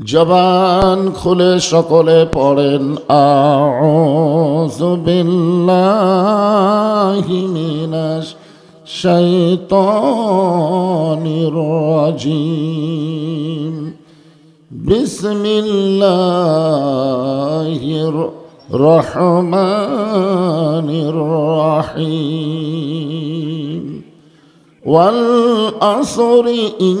জবান খুলে সকলে পড়েন আবিল্লাহিমিনাস শৈতনিরজিম বিসমিল্লাহির রহমানির রহিম। ওয়াল আসরি ইন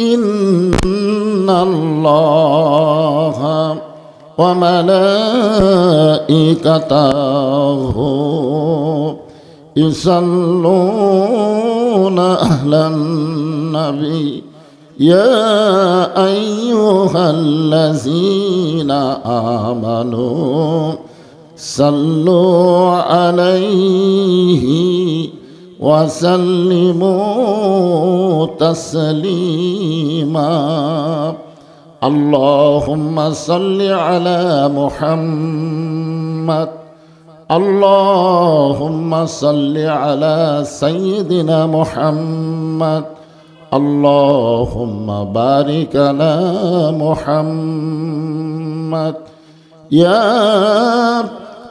إن الله وملائكته يصلون أهل النبي يا أيها الذين آمنوا صلوا عليه وسلموا تسليما. اللهم صل على محمد. اللهم صل على سيدنا محمد. اللهم بارك على محمد. يا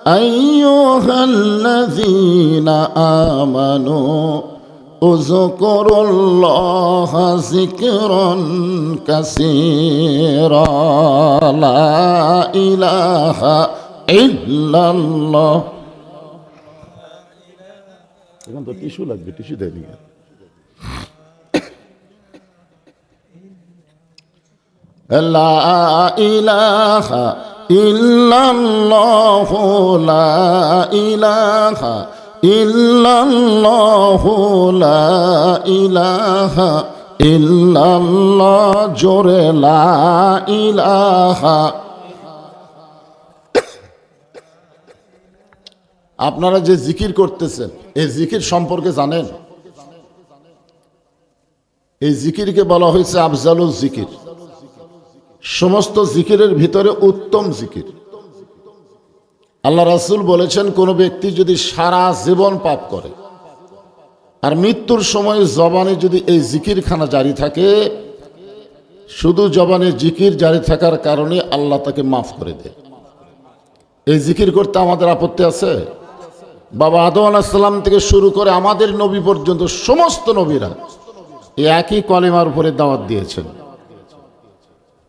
أيها الذين آمنوا اذكروا الله ذكرا كثيرا لا إله إلا الله এখন তো টিস্যু লাগবে টিস্যু দেয়নি لا إله ইল্লাল্লাহু লা ইলাহা ইল্লাল্লাহু লা ইলাহা ইল্লাল্লাহ, জোরে লা ইলাহা। আপনারা যে জিকির করতেছেন, এই জিকির সম্পর্কে জানেন? এই জিকিরকে বলা হয়েছে আফজালুল জিকির। সমস্ত জিকিরের ভিতরে উত্তম জিকির। আল্লাহ রাসুল বলেছেন, কোন ব্যক্তি যদি সারা জীবন পাপ করে আর মৃত্যুর সময় জবানে যদি এই জিকিরখানা জারি থাকে, শুধু জবানে জিকির জারি থাকার কারণে আল্লাহ তাকে মাফ করে দেয়। এই জিকির করতে আমাদের আপত্তি আছে? বাবা আদম আলাহিসাল্লাম থেকে শুরু করে আমাদের নবী পর্যন্ত সমস্ত নবীরা একই কলেমার উপরে দাওয়াত দিয়েছেন।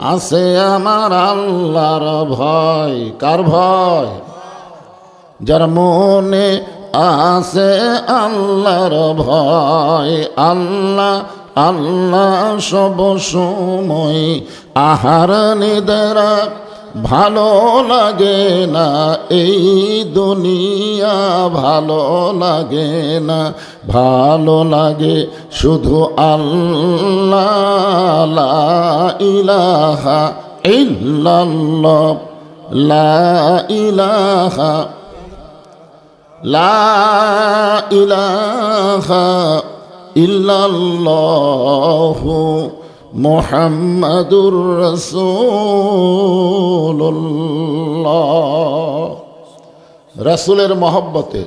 আছে আমার আল্লাহর ভয়, কার ভয়? যার মনে আছে আল্লাহর ভয়, আল্লাহ আল্লাহ সব সময় আহার নিদেরা ভালো লাগে না এই দুনিয়া, ভালো লাগে না, ভালো লাগে শুধু আল্লাহ ইলাহা ইল্লাল্লাহ, লা ইলাহা লা ইলাহা ইল্লাল্লাহু মোহাম্মদুর রসুল্লাহ রসুলের মহব্বতে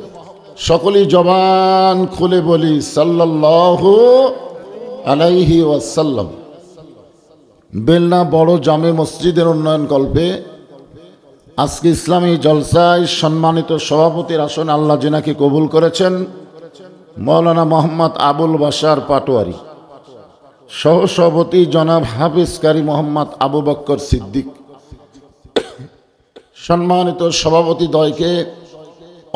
সকলেই জবান খুলে বলি, সাল্লাল্লাহু আলাইহি ওয়াসাল্লাম। বেলনা বড় জামে মসজিদের উন্নয়ন কল্পে আজকে ইসলামী জলসায় সম্মানিত সভাপতির আসনে আল্লাহ জিনাকে কবুল করেছেন, মৌলানা মোহাম্মদ আবুল বাসার পাটোয়ারি। সহসভাপতি জনাব হাফিজ কারি মোহাম্মদ আবু বক্কর সিদ্দিক। সম্মানিত সভাপতি দয়কে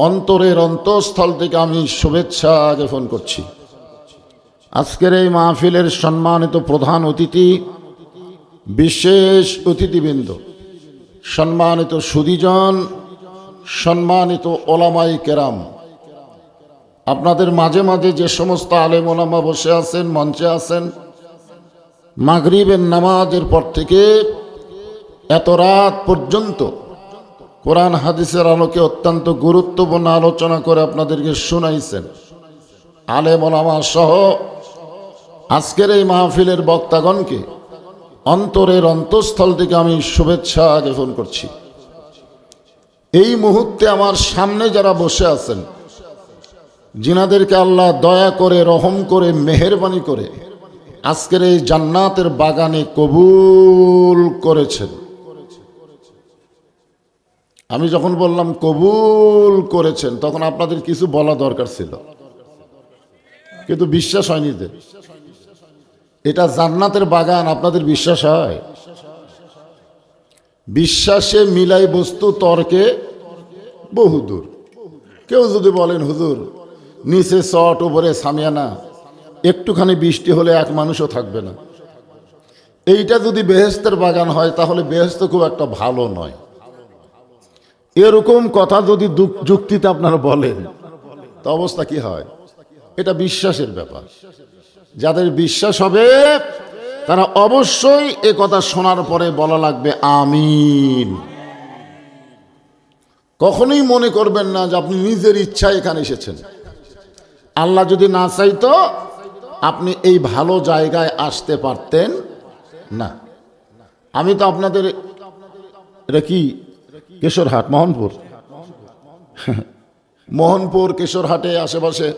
অন্তরের অন্তঃস্থল থেকে আমি শুভেচ্ছা জ্ঞাপন করছি। আজকের এই মাহফিলের সম্মানিত প্রধান অতিথি, বিশেষ অতিথিবৃন্দ, সম্মানিত সুদীজন সম্মানিত ওলামাই কেরাম, আপনাদের মাঝে মাঝে যে সমস্ত আলেম ওলামা বসে আছেন, মঞ্চে আছেন মাগরিবের নামাজের পর থেকে এত রাত পর্যন্ত কোরআন হাদিসের আলোকে অত্যন্ত গুরুত্বপূর্ণ আলোচনা করে আপনাদেরকে শোনাইছেন। আলেম ওলামা সহ আজকের এই মাহফিলের বক্তাগণকে অন্তরের অন্তঃস্থল থেকে আমি শুভেচ্ছা জ্ঞাপন করছি। এই মুহূর্তে আমার সামনে যারা বসে আছেন জিনাদেরকে আল্লাহ দয়া করে, রহম করে, মেহরবানি করে আজকের এই জান্নাতের বাগানে কবুল করেছেন। আমি যখন বললাম কবুল করেছেন, তখন আপনাদের কিছু বলা দরকার ছিল। কিন্তু বিশ্বাস হয়নি যে এটা জান্নাতের বাগান, আপনাদের বিশ্বাস হয়? বিশ্বাসে মিলাই বস্তু, তর্কে বহুদূর। কেউ যদি বলেন, হুজুর, নিচে চট উপরে সামিয়ানা। একটুখানি বৃষ্টি হলে এক মানুষও থাকবে না। এইটা যদি বেহেস্তের বাগান হয়, তাহলে বেহেস্ত খুব একটা ভালো নয়। এরকম কথা যদি যুক্তিতে আপনারা বলেন, তো অবস্থা কি হয়? এটা বিশ্বাসের ব্যাপার। যাদের বিশ্বাস হবে, তারা অবশ্যই এ কথা শোনার পরে বলা লাগবে, আমিন। কখনোই মনে করবেন না যে আপনি নিজের ইচ্ছা এখানে এসেছেন। আল্লাহ যদি না চাইতো আপনি এই ভালো জায়গায় আসতে পারতেন না। আমি তো আপনাদের, এটা কি? কেশরহাট, মোহনপুর? মোহনপুর, কেশরহাটে আশেপাশে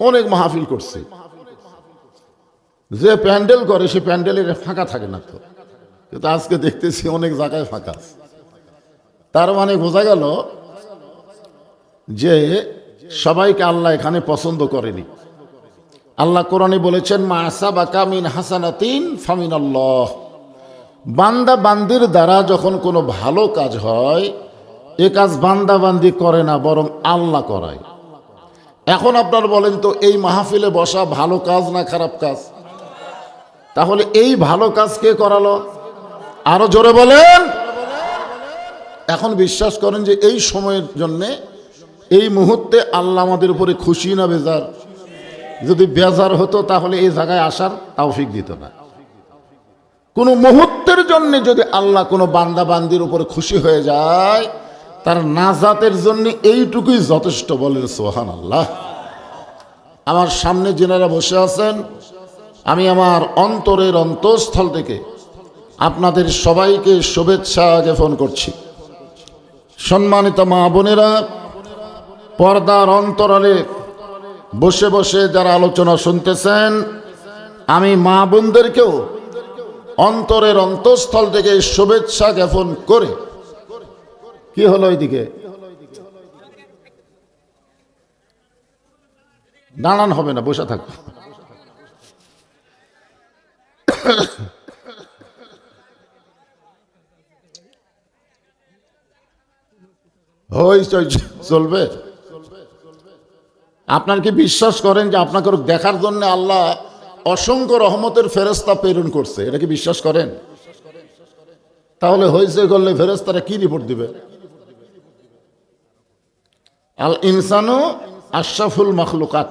অনেক মাহফিল করছে। যে প্যান্ডেল করে, সে প্যান্ডেলের ফাঁকা থাকে না তো। কিন্তু আজকে দেখতেছি অনেক জায়গায় ফাঁকা। তার মানে বোঝা গেল যে সবাইকে আল্লাহ এখানে পছন্দ করেনি। আল্লাহ কোরআনে বলেছেন, মা আসাবা কামিন হাসানাতিন ফামিন আল্লাহ বান্দা বান্দির দ্বারা যখন কোনো ভালো কাজ হয়, এ কাজ বান্দা বান্দি করে না, বরং আল্লাহ করায়। এখন আপনার বলেন তো, এই মাহফিলে বসা ভালো কাজ না খারাপ কাজ? তাহলে এই ভালো কাজ কে করালো? আরও জোরে বলেন। এখন বিশ্বাস করেন যে এই সময়ের জন্যে, এই মুহূর্তে আল্লাহ আমাদের উপরে খুশি না বেজার? যদি বেজার হতো তাহলে এই জায়গায় আসার তাওফিক দিত না। কোনো মুহূর্তের জন্য যদি আল্লাহ কোনো বান্দা বান্দির উপরে খুশি হয়ে যায়, তার নাজাতের জন্য এইটুকুই যথেষ্ট বলেন সোহান আল্লাহ আমার সামনে যেনারা বসে আছেন, আমি আমার অন্তরের অন্তঃস্থল থেকে আপনাদের সবাইকে শুভেচ্ছা জ্ঞাপন করছি। সম্মানিত মা বোনেরা, পর্দার অন্তরালে বসে বসে যারা আলোচনা শুনতেছেন, আমি মা বোনদেরকেও অন্তরের অন্তঃস্থল থেকে শুভেচ্ছা জ্ঞাপন করে। কি হলো ওইদিকে? দাঁড়ান হবে না, বসে থাকো। হইচই চলবে? আপনার কি বিশ্বাস করেন যে আপনাকে দেখার জন্য আল্লাহ অসংখ্য রহমতের ফেরেস্তা প্রেরণ করছে। এটা কি বিশ্বাস করেন? তাহলে হয়েছে করলে ফেরেস্তারা কি রিপোর্ট দিবে? আল ইনসানু আশরাফুল মখলুকাত।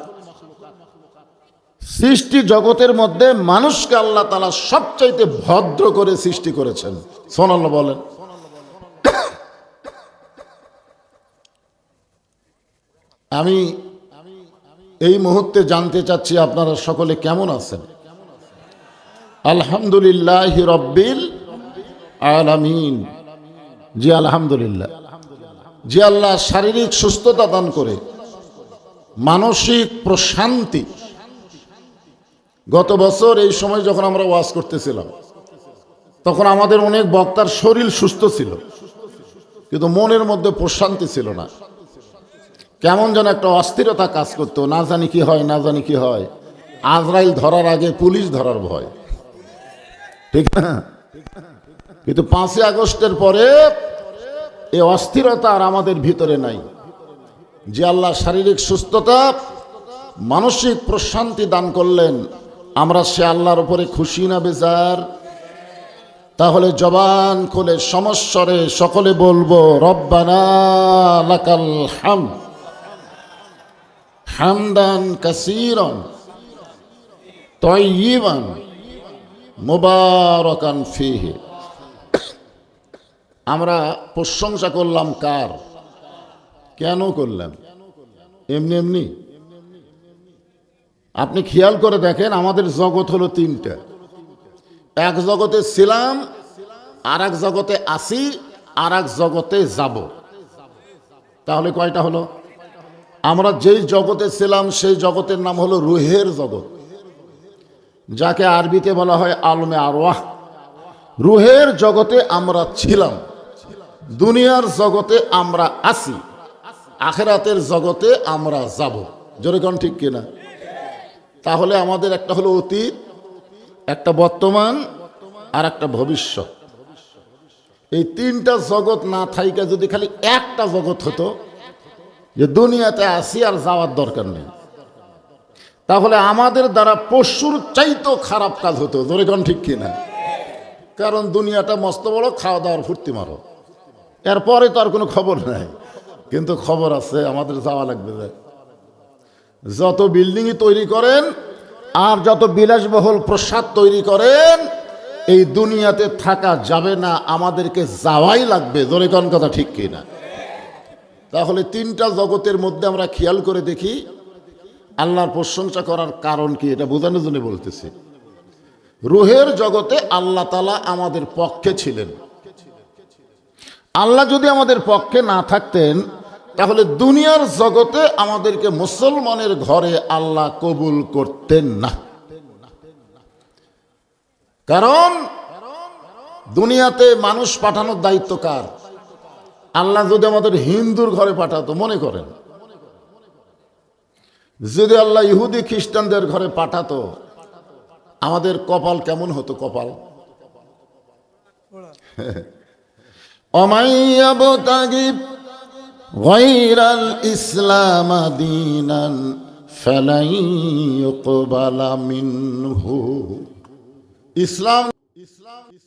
সৃষ্টি জগতের মধ্যে মানুষকে আল্লাহ তালা সবচাইতে ভদ্র করে সৃষ্টি করেছেন। সোনাল্লাহ বলেন। আমি এই মুহূর্তে জানতে চাচ্ছি আপনারা সকলে কেমন আছেন? আলহামদুলিল্লাহ রব্বিল আলামিন। জি, আলহামদুলিল্লাহ। জি, আল্লাহ শারীরিক সুস্থতা দান করে, মানসিক প্রশান্তি। গত বছর এই সময় যখন আমরা ওয়াজ করতেছিলাম, তখন আমাদের অনেক বক্তার শরীর সুস্থ ছিল, কিন্তু মনের মধ্যে প্রশান্তি ছিল না। কেমন যেন একটা অস্থিরতা কাজ করতো, না জানি কি হয়, না জানি কি হয়। আজরাইল ধরার আগে পুলিশ ধরার ভয়। ঠিক না? কিন্তু পাঁচই আগস্টের পরে এই অস্থিরতা আর আমাদের ভিতরে নাই। যে আল্লাহ শারীরিক সুস্থতা, মানসিক প্রশান্তি দান করলেন, আমরা সে আল্লাহর উপরে খুশি না বেজার? তাহলে জবান খুলে সমস্বরে সকলে বলব, রব্বানা লাকাল হাম হামদান কাসিরন তয়িবান মোবারকান ফিহে। আমরা প্রশংসা করলাম কার? কেন করলাম এমনি এমনি। আপনি খেয়াল করে দেখেন, আমাদের জগৎ হলো তিনটা। এক জগতে ছিলাম আর এক জগতে আসি আর এক জগতে যাব। তাহলে কয়টা হলো? আমরা যেই জগতে ছিলাম, সেই জগতের নাম হলো রুহের জগৎ। যাকে আরবিতে বলা হয় আলমে আরওয়াহ। রুহের জগতে আমরা ছিলাম, দুনিয়ার জগতে আমরা আসি আখেরাতের জগতে আমরা যাব। জোরে কোন ঠিক কিনা? তাহলে আমাদের একটা হলো অতীত, একটা বর্তমান, আর একটা ভবিষ্যৎ। এই তিনটা জগৎ না থাইকা যদি খালি একটা জগৎ হতো যে দুনিয়াতে আসি আর যাওয়ার দরকার নেই। তাহলে আমাদের দ্বারা পশুর চাইতো খারাপ কাজ হতো দরিগণ ঠিক কিনা কারণ দুনিয়াটা মস্ত বড় খাওয়া দাওয়ার ফুর্তি মারো। এরপরে তো আর কোনো খবর নাই। কিন্তু খবর আছে, আমাদের যাওয়া লাগবে। যত বিল্ডিংই তৈরি করেন আর যত বিলাসবহুল প্রসাদ তৈরি করেন, এই দুনিয়াতে থাকা যাবে না, আমাদেরকে যাওয়াই লাগবে। কোন কথা ঠিক কিনা তাহলে তিনটা জগতের মধ্যে আমরা খেয়াল করে দেখি আল্লাহর প্রশংসা করার কারণ কি, এটা বোঝানোর জন্য বলতেছি। রুহের জগতে আল্লাহ তালা আমাদের পক্ষে ছিলেন। আল্লাহ যদি আমাদের পক্ষে না থাকতেন, তাহলে দুনিয়ার জগতে আমাদেরকে মুসলমানের ঘরে আল্লাহ কবুল করতেন না। কারণ দুনিয়াতে মানুষ পাঠানোর দায়িত্ব কার? আল্লাহ যদি আমাদের হিন্দুর ঘরে পাঠাতো, মনে করেন। যদি আল্লাহ ইহুদি খ্রিস্টানদের ঘরে পাঠাতো, আমাদের কপাল কেমন হতো কপাল? ইসলাম ইসলাম ইসলাম